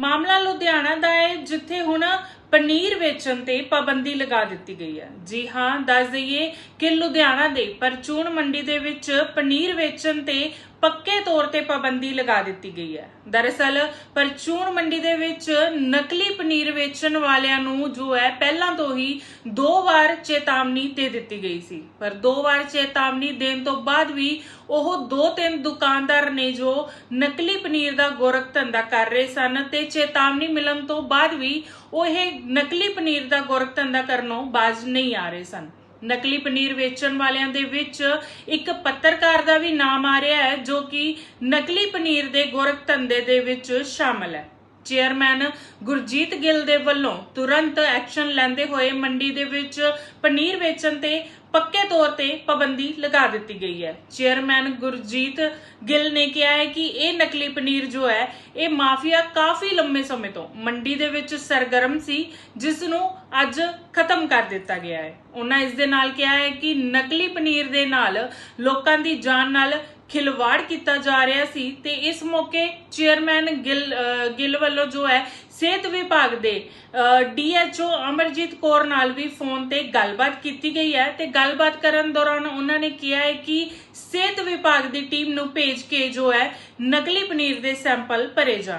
ਮਾਮਲਾ ਲੁਧਿਆਣਾ ਦਾ ਹੈ ਜਿੱਥੇ ਹੁਣ ਪਨੀਰ ਵੇਚਣ ਤੇ ਪਾਬੰਦੀ ਲਗਾ ਦਿੱਤੀ ਗਈ ਹੈ। ਜੀ ਹਾਂ, ਦੱਸ ਦਈਏ ਕਿ ਲੁਧਿਆਣਾ ਦੇ ਪਰਚੂਨ ਮੰਡੀ ਦੇ ਵਿੱਚ ਪਨੀਰ ਵੇਚਣ ਤੇ ਪੱਕੇ ਤੌਰ ਤੇ ਪਾਬੰਦੀ ਲਗਾ ਦਿੱਤੀ ਗਈ ਹੈ। ਦਰਅਸਲ, ਪਰਚੂਨ ਮੰਡੀ ਦੇ ਵਿੱਚ ਨਕਲੀ ਪਨੀਰ ਵੇਚਣ ਵਾਲਿਆਂ ਨੂੰ ਜੋ ਹੈ, ਪਹਿਲਾਂ ਤੋਂ ਹੀ ਦੋ ਵਾਰ ਚੇਤਾਵਨੀ ਦੇ ਦਿੱਤੀ ਗਈ ਸੀ। ਪਰ ਦੋ ਵਾਰ ਚੇਤਾਵਨੀ ਦੇਣ ਤੋਂ ਬਾਅਦ ਵੀ ਉਹ ਦੋ ਤਿੰਨ ਦੁਕਾਨਦਾਰ ਨੇ ਜੋ ਨਕਲੀ ਪਨੀਰ ਦਾ ਗੋਰਖ ਧੰਦਾ ਕਰ ਰਹੇ ਸਨ ਤੇ ਚੇਤਾਵਨੀ ਮਿਲਣ ਤੋਂ ਬਾਅਦ ਵੀ ਉਹ ਇਹ ਨਕਲੀ ਪਨੀਰ ਦਾ ਗੋਰਖ ਧੰਦਾ ਕਰਨੋਂ ਬਾਜ਼ ਨਹੀਂ ਆ ਰਹੇ ਸਨ। ਨਕਲੀ ਪਨੀਰ ਵੇਚਣ ਵਾਲਿਆਂ ਦੇ ਵਿੱਚ ਇੱਕ ਪੱਤਰਕਾਰ ਦਾ ਵੀ ਨਾਮ ਆ ਰਿਹਾ ਹੈ, ਜੋ ਕਿ ਨਕਲੀ ਪਨੀਰ ਦੇ ਗੋਰਖ ਧੰਦੇ ਦੇ ਵਿੱਚ ਸ਼ਾਮਲ ਹੈ। ਚੇਅਰਮੈਨ ਗੁਰਜੀਤ ਗਿੱਲ ਦੇ ਵੱਲੋਂ ਤੁਰੰਤ ਐਕਸ਼ਨ ਲੈਂਦੇ ਹੋਏ ਮੰਡੀ ਦੇ ਵਿੱਚ ਪਨੀਰ ਵੇਚਣ ਤੇ ਪੱਕੇ ਤੌਰ ਤੇ ਪਾਬੰਦੀ ਲਗਾ ਦਿੱਤੀ ਗਈ ਹੈ। ਚੇਅਰਮੈਨ ਗੁਰਜੀਤ ਗਿੱਲ ਨੇ ਕਿਹਾ ਹੈ ਕਿ ਇਹ ਨਕਲੀ ਪਨੀਰ ਜੋ ਹੈ, ਇਹ ਮਾਫੀਆ ਕਾਫੀ ਲੰਮੇ ਸਮੇਂ ਤੋਂ ਮੰਡੀ ਦੇ ਵਿੱਚ ਸਰਗਰਮ ਸੀ ਜਿਸ ਨੂੰ ਅੱਜ ਖਤਮ ਕਰ ਦਿੱਤਾ ਗਿਆ ਹੈ। ਉਹਨਾਂ ਇਸ ਦੇ ਨਾਲ ਕਿਹਾ ਹੈ ਕਿ ਨਕਲੀ ਪਨੀਰ ਦੇ ਨਾਲ ਲੋਕਾਂ ਦੀ ਜਾਨ ਨਾਲ ਖਿਲਵਾੜ ਕੀਤਾ ਜਾ ਰਿਹਾ ਸੀ ਤੇ ਇਸ ਮੌਕੇ ਚੇਅਰਮੈਨ ਗਿੱਲ ਗਿੱਲ ਵੱਲੋਂ ਜੋ ਹੈ ਸਿਹਤ ਵਿਭਾਗ ਦੇ ਡੀਐਚਓ ਅਮਰਜੀਤ ਕੌਰ ਨਾਲ ਵੀ ਫੋਨ ਤੇ ਗੱਲਬਾਤ ਕੀਤੀ ਗਈ ਹੈ ਤੇ ਗੱਲਬਾਤ ਕਰਨ ਦੌਰਾਨ ਉਹਨਾਂ ਨੇ ਕਿਹਾ ਹੈ ਕਿ ਸਿਹਤ ਵਿਭਾਗ ਦੀ ਟੀਮ ਨੂੰ ਭੇਜ ਕੇ ਜੋ ਹੈ, ਨਕਲੀ ਪਨੀਰ ਦੇ ਸੈਂਪਲ ਭਰੇ ਜਾਣ।